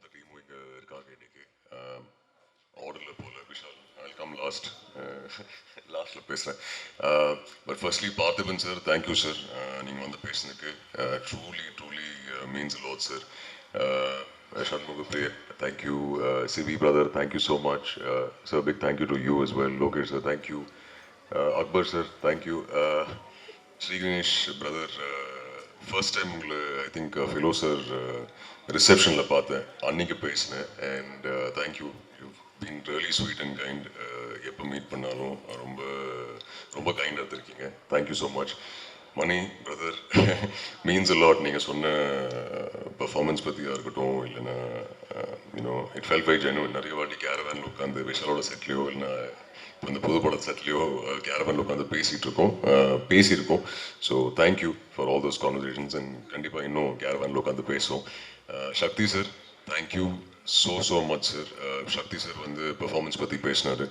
Of the டீமும் இங்கே இருக்காங்க இன்னைக்கு ஆர்டரில் போல விஷால் ஐ கம் லாஸ்ட் லாஸ்ட்டில் பேசுகிறேன் but firstly Parthiban sir thank you sir நீங்கள் வந்து பேசுனதுக்கு truly truly means lot sir Shanmuga Priyar thank you CV brother thank you so much sir big thank you to you as well Lokesh sir thank you Akbar sir thank you Sri Ganesh brother first time உங்களை I think ஃபிலோ sir ரிசப்ஷனில் பார்த்தேன். அன்னைக்கு பேசினேன். And thank you you been really sweet and kind எப்போ meet பண்ணாலும் ரொம்ப ரொம்ப கைண்டாக இருந்திருக்கீங்க. Thank you so much Mani brother means lot நீங்கள் சொன்ன uh, பர்ஃபார்மன்ஸ் பற்றியாக இருக்கட்டும் இல்லைன்னா you know it fell by genuine நிறைய வாட்டி கேரவேனில் உட்காந்து விஷாலோட செட்லையோ இல்லைன்னா இப்போ இந்த புது செட்லையோ கேரவேனில் uh, உட்காந்து பேசிகிட்டு இருக்கோம். Uh, பேசியிருக்கோம். So thank you for all those conversations and கண்டிப்பாக இன்னும் கேரவேனில் உட்காந்து பேசுவோம். Sakthi sir thank you so so much sir Sakthi sir வந்து பெர்ஃபார்மன்ஸ் பற்றி பேசினார்.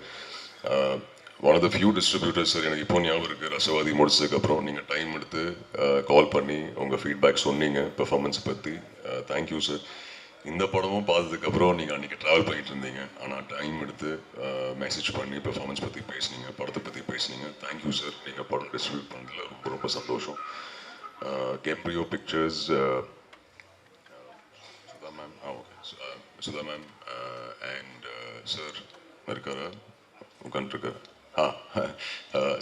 One of the few distributors sir எனக்கு இப்போ ஞாபகம் இருக்குது ரசவாதி முடிச்சதுக்கப்புறம் நீங்கள் டைம் எடுத்து கால் பண்ணி உங்கள் ஃபீட்பேக் சொன்னீங்க பெர்ஃபார்மன்ஸ் பற்றி தேங்க்யூ சார் இந்த படமும் பார்த்ததுக்கப்புறம் நீங்கள் அன்றைக்கி ட்ராவல் பண்ணிட்டு இருந்தீங்க. ஆனால் டைம் எடுத்து மெசேஜ் பண்ணி பெர்ஃபார்மன்ஸ் பற்றி பேசுனீங்க படத்தை பற்றி பேசுனீங்க. தேங்க்யூ சார் நீங்கள் படம் டிஸ்ட்ரிபியூட் பண்ணதில் ரொம்ப ரொம்ப சந்தோஷம். Caprio pictures Sudha ma'am ah okay Sudha ma'am and sir இருக்காரா? உட்காந்துருக்காரு ஆ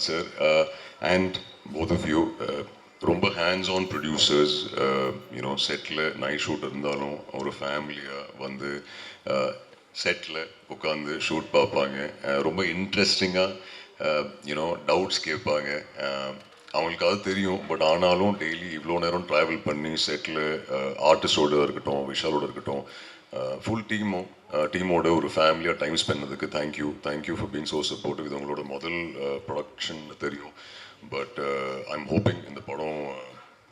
sir and both of you ரொம்ப hands on producers you know settle night shoot இருந்தாலும் ஒரு ஃபேமிலியாக வந்து uh, செட்டில் உட்காந்து ஷூட் பார்ப்பாங்க. Uh, ரொம்ப இன்ட்ரெஸ்டிங்காக யூனோ டவுட்ஸ் கேட்பாங்க. Uh, அவங்களுக்காவது அவங்களுக்கு அது தெரியும் பட் ஆனாலும் டெய்லி இவ்வளோ நேரம் ட்ராவல் பண்ணி செட்டில் ஆர்டிஸ்டோட இருக்கட்டும் விஷாலோட இருக்கட்டும் ஃபுல் டீமும் Uh, டீமோட ஒரு ஃபேமிலியாக time spend thank you thank you for being so supportive இது உங்களோட முதல் uh, ப்ரொடக்ஷன் தெரியும். பட் ஐம் ஹோப்பிங் இந்த படம் uh,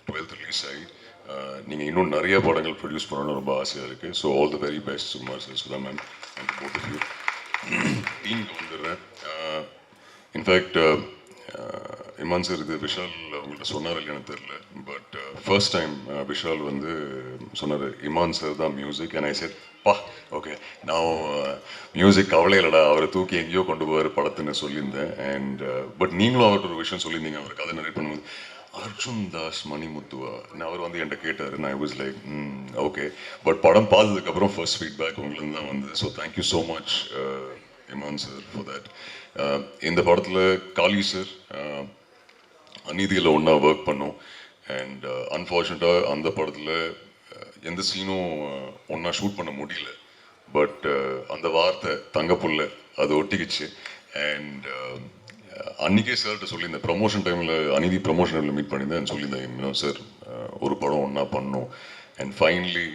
டுவெல்த் ரிலீஸ் ஆகி நீங்கள் இன்னும் நிறைய படங்கள் ப்ரொடியூஸ் பண்ணணும்னு ரொம்ப ஆசையாக இருக்குது so all the very best Sumar sir Sudha ma'am and both of you டீமுக்கு வந்துடுறேன். இன்ஃபேக்ட் இமான் சார் இது விஷால் உங்கள்கிட்ட சொன்னார் இல்லைன்னு தெரில பட் ஃபர்ஸ்ட் டைம் விஷால் வந்து சொன்னார் இமான் சார் தான் மியூசிக் அண்ட் ஐ செட் பா ஓகே நான் மியூசிக் கவலை இல்லைடா. அவரை தூக்கி எங்கேயோ கொண்டு போவார் படத்துன்னு சொல்லியிருந்தேன். அண்ட் பட் நீங்களும் அவர்கிட்ட ஒரு விஷயம் சொல்லியிருந்தீங்க. அவர் கதை நிறைய பண்ணும்போது அர்ஜுன் தாஸ் மணிமுத்துவா? நான் அவர் வந்து என்கிட்ட கேட்டார். நான் I was like okay but படம் பார்த்ததுக்கப்புறம் ஃபர்ஸ்ட் ஃபீட்பேக் உங்களுக்கு தான் வந்து so thank you so much Imman sir for that இந்த படத்தில் காளி சார் அநீதியில் ஒன்றா ஒர்க் பண்ணோம் அண்ட் அன்ஃபார்ச்சுனேட்டாக அந்த படத்தில் எந்த சீனும் ஒன்றா ஷூட் பண்ண முடியல பட் அந்த வார்த்தை தங்கப்புள்ள அது ஒட்டிக்கிச்சு அண்ட் அன்றைக்கே சார்கிட்ட சொல்லியிருந்தேன். ப்ரமோஷன் டைமில் அநீதி ப்ரமோஷன் டைமில் மீட் பண்ணியிருந்தேன். சொல்லியிருந்தேன் இன்னும் சார் ஒரு படம் ஒன்றா பண்ணோம். அண்ட் ஃபைனலி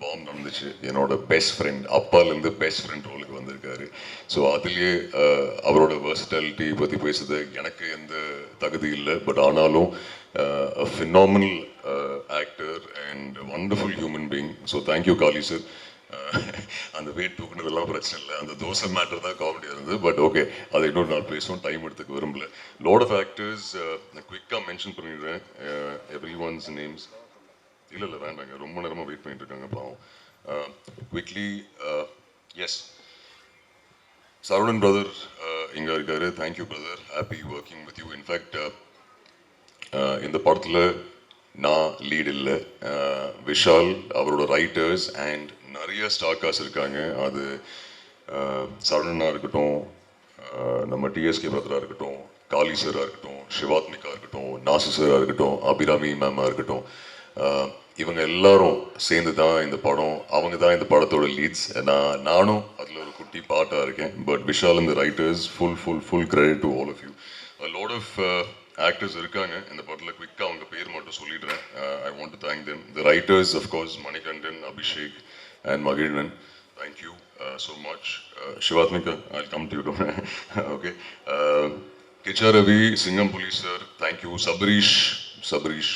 பாம் நடந்துச்சு என்னோட பெஸ்ட் ஃப்ரெண்ட் அப்பாலேருந்து பெஸ்ட் ஃப்ரெண்ட் ரோலுக்கு வந்திருக்காரு. ஸோ அதுலேயே அவரோட வெர்சிட்டாலிட்டி பற்றி பேசுறது எனக்கு எந்த தகுதி இல்லை. பட் ஆனாலும் phenomenal actor and wonderful human being so thank you Kaali sir அந்த வெயிட் தூக்குனதெல்லாம் பிரச்சனை இல்லை. அந்த தோசை மேட்டர் தான் காமெடியாக இருந்தது பட் ஓகே அதை இன்னொரு நாள் பேசுவோம். டைம் எடுத்துக்க விரும்பல. லோட் ஆஃப் ஆக்டர்ஸ் நான் குயிக்காக மென்ஷன் பண்ணிடுறேன். எவ்ரி ஒன்ஸ் நேம்ஸ் இல்லை இல்லை வேண்டாங்க. ரொம்ப நேரமாக வெயிட் பண்ணிட்டு இருக்காங்க பாவம் குவிக்லி எஸ் சரவணன் பிரதர் இங்கே இருக்காரு. Thank you brother happy working with you in fact இந்த படத்தில் நான் லீட் இல்லை. விஷால் அவரோட ரைட்டர்ஸ் அண்ட் நிறைய ஸ்டார்காஸ் இருக்காங்க. அது சரவணனாக சரவணனா இருக்கட்டும் நம்ம டிஎஸ்கே பிரதராக இருக்கட்டும் காளி சராக இருக்கட்டும் சிவாத்மிகா இருக்கட்டும் நாசு சராக இருக்கட்டும் அபிராமி மேமாக இருக்கட்டும் இவங்க எல்லாரும் சேர்ந்து தான் இந்த படம் அவங்க தான் இந்த படத்தோட லீட்ஸ் நான் நானும் அதில் ஒரு குட்டி பாட்டாக இருக்கேன். பட் விஷால் இந்த writers full full full credit to all of you lot of actors இருக்காங்க இந்த படத்தில். குவிக்காக அவங்க பேர் மட்டும் சொல்லிடுறேன். I want to thank them the writers of course Manikandan Abhishek and Magizhvan thank you so much Sivathmika I come to okay Kichcha Ravi Singampuli sir thank you Sabareesh Sabareesh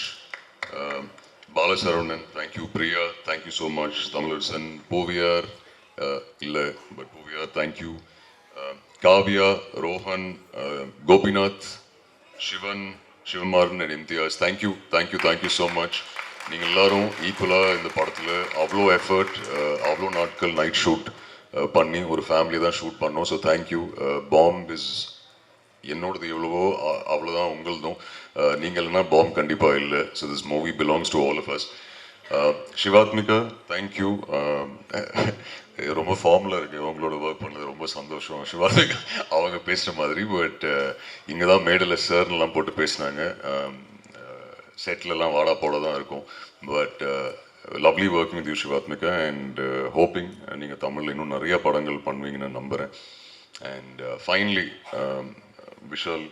Balasaravanan thank you Priya thank you so much Tamizharasan Boviyar இல்லை but Boviyar thank you Kavya Rohan Gopinath Sivan Sivamaran and Imtiaz thank you thank you thank you so much நீங்கள் எல்லாரும் ஈக்குவலாக இந்த படத்தில் அவ்வளோ effort அவ்வளோ நாட்கள் night shoot பண்ணி ஒரு ஃபேமிலி தான் ஷூட் பண்ணோம் ஸோ தேங்க்யூ பாம்ப் இஸ் என்னோடது எவ்வளவோ அவ்வளோதான் உங்களதும். நீங்கள் இல்லைன்னா பாம் கண்டிப்பாக இல்லை. So this movie belongs to all of us Sivathmika thank you ரொம்ப ஃபார்மில் இருக்குது உங்களோட ஒர்க் பண்ணது ரொம்ப சந்தோஷம். சிவாத்மிகா அவங்க பேசுகிற மாதிரி பட் இங்கே தான் மேடில் சார்லாம் போட்டு பேசினாங்க. செட்லலாம் வாடா போட தான் இருக்கும். But lovely working with you Sivathmika and hoping நீங்கள் தமிழில் இன்னும் நிறைய படங்கள் பண்ணுவீங்கன்னு நம்புகிறேன் and finally Vishal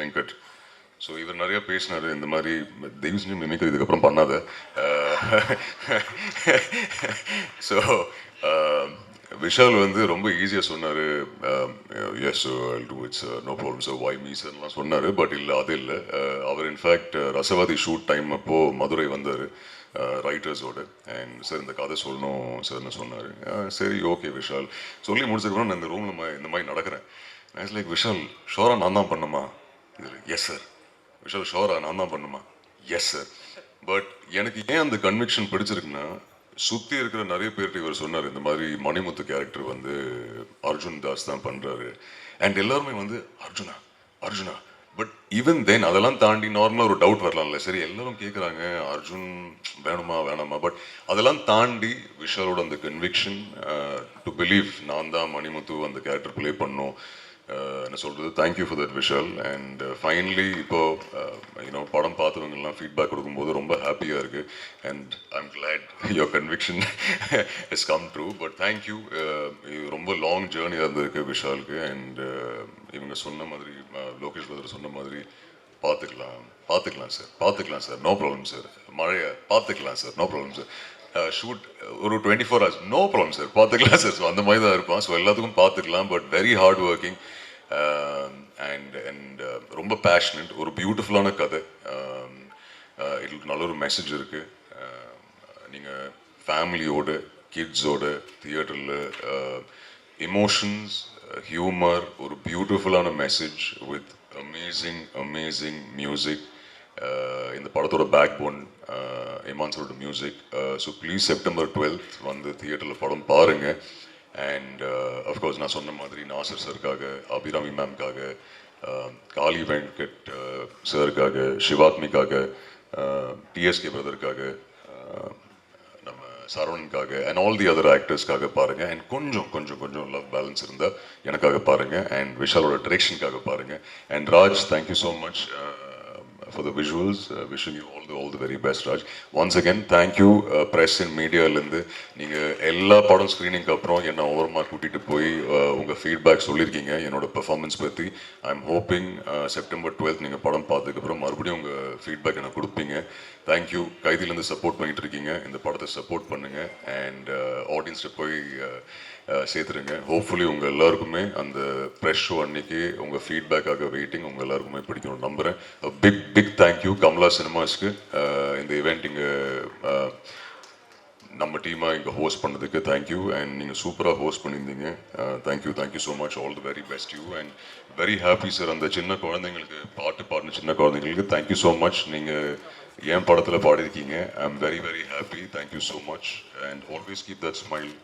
Venkat. So இவர் நிறைய பேசினாரு இந்த மாதிரி தெய்வ செஞ்சு மிமிக்ரி இதுக்கப்புறம் பண்ணாத. ஸோ விஷால் வந்து ரொம்ப ஈஸியாக சொன்னார். Yes do it's no problem sir வாய் மீசர்லாம் சொன்னார். பட் இல்லை அது இல்லை. அவர் in fact Rasavathi shoot time அப்போது மதுரை வந்தார் ரைட்டர்ஸோட அண்ட் சார் இந்த கதை சொல்லணும் சார்னு சொன்னார். சரி ஓகே விஷால். சொல்லி முடிச்சதுக்கப்புறம் நான் இந்த ரூமில் இந்த மாதிரி நடக்கிறேன். இட்ஸ் லைக் விஷால் ஷோரா நான் தான் பண்ணுமா? இதில் எஸ் சார் விஷால் ஷோரா நான் தான் பண்ணுமா? எஸ் சார் பட் எனக்கு ஏன் அந்த கன்விக்ஷன் பிடிச்சிருக்குன்னா சுற்றி இருக்கிற நிறைய பேர்கிட்ட இவர் சொன்னார் இந்த மாதிரி மணிமுத்து கேரக்டர் வந்து அர்ஜுன் தாஸ் தான் பண்ணுறாரு அண்ட் எல்லாருமே வந்து Arjuna Arjuna. But even then அதெல்லாம் தாண்டி நார்மலாக ஒரு டவுட் வரலாம்ல. சரி எல்லாரும் கேட்குறாங்க அர்ஜுன் வேணுமா வேணாமா? பட் அதெல்லாம் தாண்டி விஷாலோட அந்த கன்விக்ஷன் டு பிலீவ் நான் தான் மணிமுத்து அந்த கேரக்டர் ப்ளே பண்ணோம். என்ன சொல்கிறது thank you for that Vishal and finally இப்போ uh, யூனோ படம் பார்த்தவங்கலாம் ஃபீட்பேக் கொடுக்கும்போது ரொம்ப ஹாப்பியாக இருக்குது and I'm glad your conviction is come true but thank you ரொம்ப லாங் ஜேர்னியாக இருந்திருக்கு விஷாலுக்கு. அண்ட் uh, இவங்க சொன்ன மாதிரி லோகேஷ் பிரதர் சொன்ன மாதிரி பார்த்துக்கலாம். பார்த்துக்கலாம் சார் பார்த்துக்கலாம் சார் நோ ப்ராப்ளம் சார் மழையை? பார்த்துக்கலாம் sir no problem sir Uh, shoot uh, ஒரு twenty four hours no problem sir பார்த்துக்கலாம் சார் ஸோ அந்த மாதிரி தான் இருப்பான் ஸோ எல்லாத்துக்கும் பார்த்துக்கலாம் but very hard working and and ரொம்ப பேஷனட் ஒரு பியூட்டிஃபுல்லான கதை. Um, uh, இட் நல்ல ஒரு மெசேஜ் இருக்குது நீங்கள் ஃபேமிலியோடு கிட்ஸோட தியேட்டரில் எமோஷன்ஸ் ஹியூமர் ஒரு பியூட்டிஃபுல்லான message with amazing amazing music இந்த படத்தோட back bone இமான்ஸோட music so please September twelfth வந்து தியேட்டரில் படம் பாருங்கள் அண்ட் அஃப்கோர்ஸ் நான் சொன்ன மாதிரி நாசர் சருக்காக அபிராமி மேம்காக காளி வெங்கட் சருக்காக சிவாத்மிக்காக டிஎஸ்கே பிரதருக்காக நம்ம சரவணனுக்காக அண்ட் ஆல் தி அதர் ஆக்டர்ஸ்க்காக பாருங்கள் அண்ட் கொஞ்சம் கொஞ்சம் கொஞ்சம் லவ் பேலன்ஸ் இருந்தால் எனக்காக பாருங்கள் அண்ட் விஷாலோட டிரெக்ஷனுக்காக பாருங்கள் and Raj thank you so much for the visuals wishing you all the all the very best Raj once again thank you press and மீடியாவிலேருந்து நீங்கள் எல்லா படம் ஸ்க்ரீனிங்க்கு அப்புறம் என்ன ஓரமாக கூட்டிகிட்டு போய் uh, உங்கள் ஃபீட்பேக் சொல்லியிருக்கீங்க என்னோட பெர்ஃபார்மன்ஸ் பற்றி I am hoping September twelfth நீங்கள் படம் பார்த்ததுக்கப்புறம் மறுபடியும் உங்கள் ஃபீட்பேக் எனக்கு கொடுப்பீங்க. தேங்க்யூ கைதிலேருந்து சப்போர்ட் பண்ணிகிட்டு இருக்கீங்க இந்த படத்தை சப்போர்ட் பண்ணுங்கள் அண்ட் ஆடியன்ஸ்கிட்ட போய் uh, uh, சேர்த்துருங்க. ஹோப்ஃபுல்லி உங்கள் எல்லாருக்குமே அந்த ப்ரெஷ் ஷோ அன்னைக்கு உங்கள் ஃபீட்பேக்காக வெயிட்டிங் உங்கள் எல்லாருக்குமே பிடிக்கணும்னு நம்புகிறேன் big big thank you Kamala சினிமாஸ்க்கு uh, இந்த இவெண்ட் இங்கே நம்ம டீமாக இங்கே ஹோஸ்ட் பண்ணதுக்கு தேங்க்யூ அண்ட் நீங்கள் சூப்பராக ஹோஸ்ட் பண்ணியிருந்தீங்க. Thank you thank you so much all the very best you and very happy sir அந்த சின்ன குழந்தைங்களுக்கு பாட்டு பாடின சின்ன குழந்தைங்களுக்கு தேங்க்யூ ஸோ மச் நீங்கள் என் படத்தில் பாடியிருக்கீங்க? I am very very happy thank you so much and always keep that smile